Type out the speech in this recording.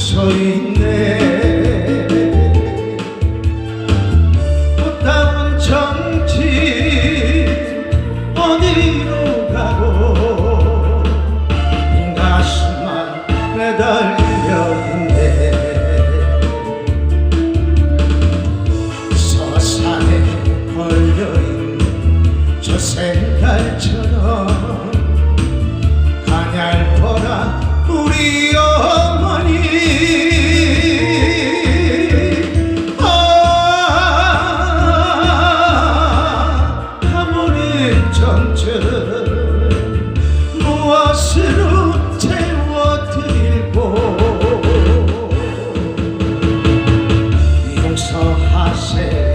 서 있네. 꽃다운 정치 어디로 가고 이 가슴만 매달려 있네 서산에 걸려있는 저 생달처럼 是。